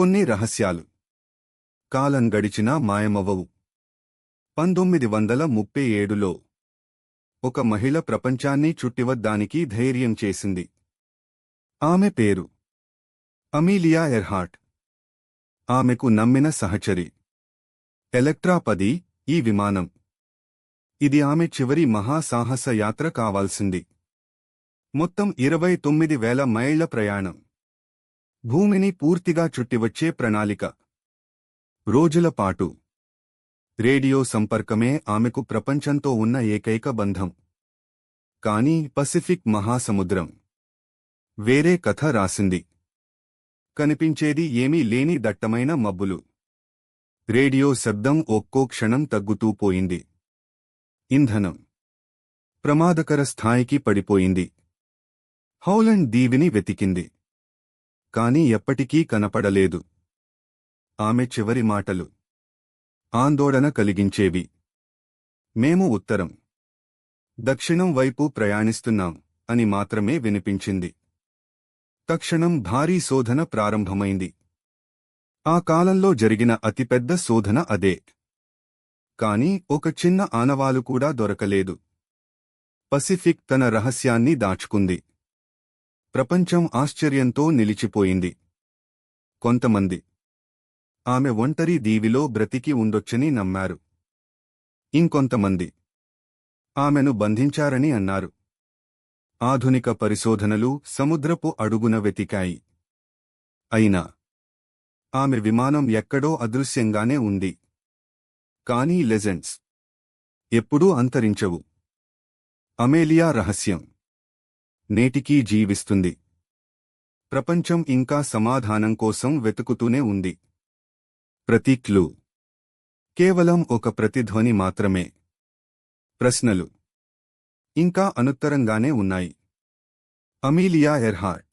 కొన్ని రహస్యాలు. కాలం గడిచినా మాయమవ్వవు. పంతొమ్మిది వందల ముప్పై ఏడులో ఒక మహిళ ప్రపంచాన్ని చుట్టివద్దానికి ధైర్యం చేసింది. ఆమె పేరు అమీలియా ఎర్హాట్ ఆమెకు నమ్మిన సహచరి ఎలక్ట్రాపది ఈ విమానం. ఇది ఆమె చివరి మహాసాహస యాత్ర కావాల్సింది. మొత్తం ఇరవై తొమ్మిది వేల మైళ్ళ ప్రయాణం. భూమిని పూర్తిగా చుట్టివచ్చే ప్రణాళిక. రోజుల పాటు. రేడియో సంపర్కమే ఆమెకు ప్రపంచంతో ఉన్న ఏకైక బంధం. కానీ పసిఫిక్ మహాసముద్రం. వేరే కథ రాసింది. కనిపించేది ఏమీ లేని దట్టమైన మబ్బులు. రేడియో శబ్దం ఒక్కో క్షణం తగ్గుతూ పోయింది. ఇంధనం. ప్రమాదకర స్థాయికి పడిపోయింది. హౌలండ్ దీవిని వెతికింది. కాని ఎప్పటికీ కనపడలేదు. ఆమె చివరి మాటలు. ఆందోళన కలిగించేవి. మేము ఉత్తరం. దక్షిణం వైపు ప్రయాణిస్తున్నాం అని మాత్రమే వినిపించింది. తక్షణం భారీ శోధన ప్రారంభమైంది. ఆ కాలంలో జరిగిన అతిపెద్ద శోధన అదే. కాని ఒక చిన్న ఆనవాలు కూడా దొరకలేదు. పసిఫిక్ తన రహస్యాన్ని దాచుకుంది. ప్రపంచం ఆశ్చర్యంతో నిలిచిపోయింది. కొంతమంది ఆమె ఒంటరి దీవిలో బ్రతికి ఉండొచ్చని నమ్మారు. ఇంకొంతమంది ఆమెను బంధించారని అన్నారు. ఆధునిక పరిశోధనలు సముద్రపు అడుగున వెతికాయి. అయినా ఆమె విమానం ఎక్కడో అదృశ్యంగానే ఉంది. కానీ లెజెండ్స్ ఎప్పుడూ అంతరించవు. అమేలియా రహస్యం నేటికీ జీవిస్తుంది. ప్రపంచం ఇంకా సమాధానం కోసం వెతుకుతూనే ఉంది. ప్రతీక్లు. కేవలం ఒక ప్రతిధ్వని మాత్రమే. ప్రశ్నలు. ఇంకా అనుత్తరంగానే ఉన్నాయి. Amelia Earhart.